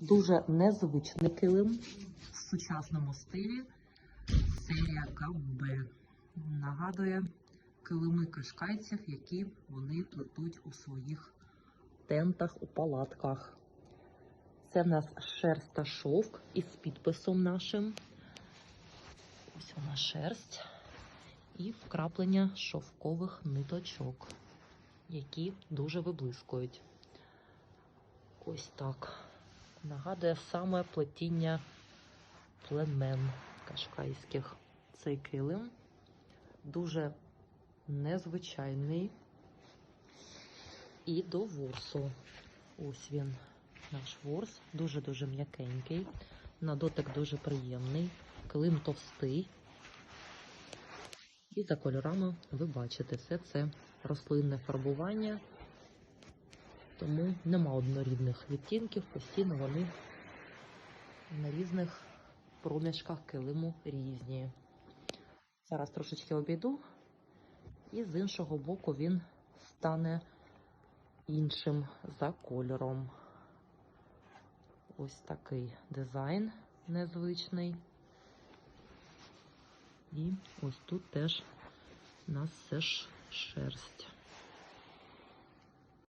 Дуже незвичний килим в сучасному стилі. Серія КБ. Нагадує килими кашкайців, які вони плетуть у своїх тентах у палатках. Це в нас шерсть та шовк із підписом нашим. Ось вона шерсть і вкраплення шовкових ниточок, які дуже виблискують. Ось так. Нагадує саме плетіння племен кашкайських. Цей килим дуже незвичайний і до ворсу. Ось він, наш ворс, дуже-дуже м'якенький, на дотик дуже приємний, килим товстий. І за кольорами ви бачите, все це рослинне фарбування, тому нема однорідних відтінків, постійно вони на різних проміжках килиму різні. Зараз трошечки обійду, і з іншого боку він стане іншим за кольором. Ось такий дизайн незвичний. І ось тут теж у нас все ж шерсть.